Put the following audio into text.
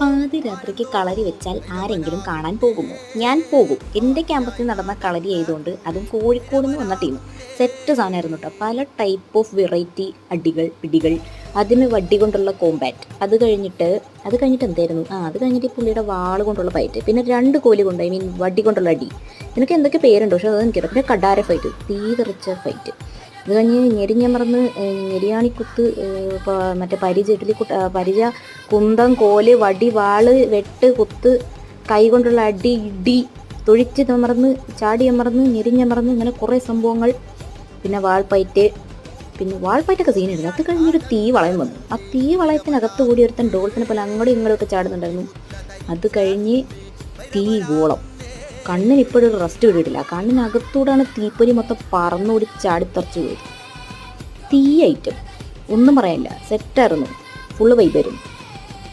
പാതിരാത്രിക്ക് കളരി വെച്ചാൽ ആരെങ്കിലും കാണാൻ പോകുമോ? ഞാൻ പോകും. എന്റെ ക്യാമ്പസിൽ നടന്ന കളരി ആയതുകൊണ്ട് അതും കോഴിക്കോട് നിന്ന് വന്ന ടീം. സെറ്റ് സാധനമായിരുന്നു കേട്ടോ പല ടൈപ്പ് ഓഫ് വെറൈറ്റി അടികൾ പിടികൾ. അതിന് വടി കൊണ്ടുള്ള കോമ്പാറ്റ് അത് കഴിഞ്ഞിട്ട് അത് കഴിഞ്ഞിട്ട് എന്തായിരുന്നു? ആ അത് കഴിഞ്ഞിട്ട് പുള്ളിയുടെ വാൾ കൊണ്ടുള്ള ഫൈറ്റ് പിന്നെ രണ്ട് കോലി കൊണ്ട് ഐ മീൻ വടി കൊണ്ടുള്ള അടി. എനിക്ക് എന്തൊക്കെ പേരുണ്ട്? പക്ഷെ അത് എനിക്കറിയാം പിന്നെ കടാര ഫൈറ്റ് തീ തെറിച്ച ഫൈറ്റ് ഇത് കഴിഞ്ഞ് ഞെരിഞ്ഞമർന്ന് ഞെരിയാണിക്കുത്ത് മറ്റേ പരിച ഇഡ്ഡലി കുട്ട പരിച കുന്തം കോൽ വടി വാൾ വെട്ട് കുത്ത് കൈ കൊണ്ടുള്ള അടി ഇടി തൊഴിച്ച് തമർന്ന് ചാടി അമർന്ന് ഞെരിഞ്ഞമർന്ന് ഇങ്ങനെ കുറേ സംഭവങ്ങൾ. പിന്നെ വാൾപ്പയറ്റ് പിന്നെ വാൾപ്പയറ്റൊക്കെ സീനായിരുന്നു അത് കഴിഞ്ഞൊരു തീ വളയം വന്നു. ആ തീ വളയത്തിനകത്ത് കൂടി ഒരുത്തൻ ഡോൾഫിനെ പോലെ അങ്ങോട്ടും ഇങ്ങോട്ടും ഒക്കെ ചാടുന്നുണ്ടായിരുന്നു. അത് കഴിഞ്ഞ് തീ ഗോളം. കണ്ണിന് ഇപ്പോഴൊരു റെസ്റ്റ് കിട്ടിയിട്ടില്ല. കണ്ണിനകത്തൂടാണ് തീപ്പൊരി മൊത്തം പറന്നോടി ചാടിത്തറച്ചു പോയത് തീ ഐറ്റം. ഒന്നും പറയാനില്ല. സെറ്റായിരുന്നു ഫുള്ള് വൈബായിരുന്നു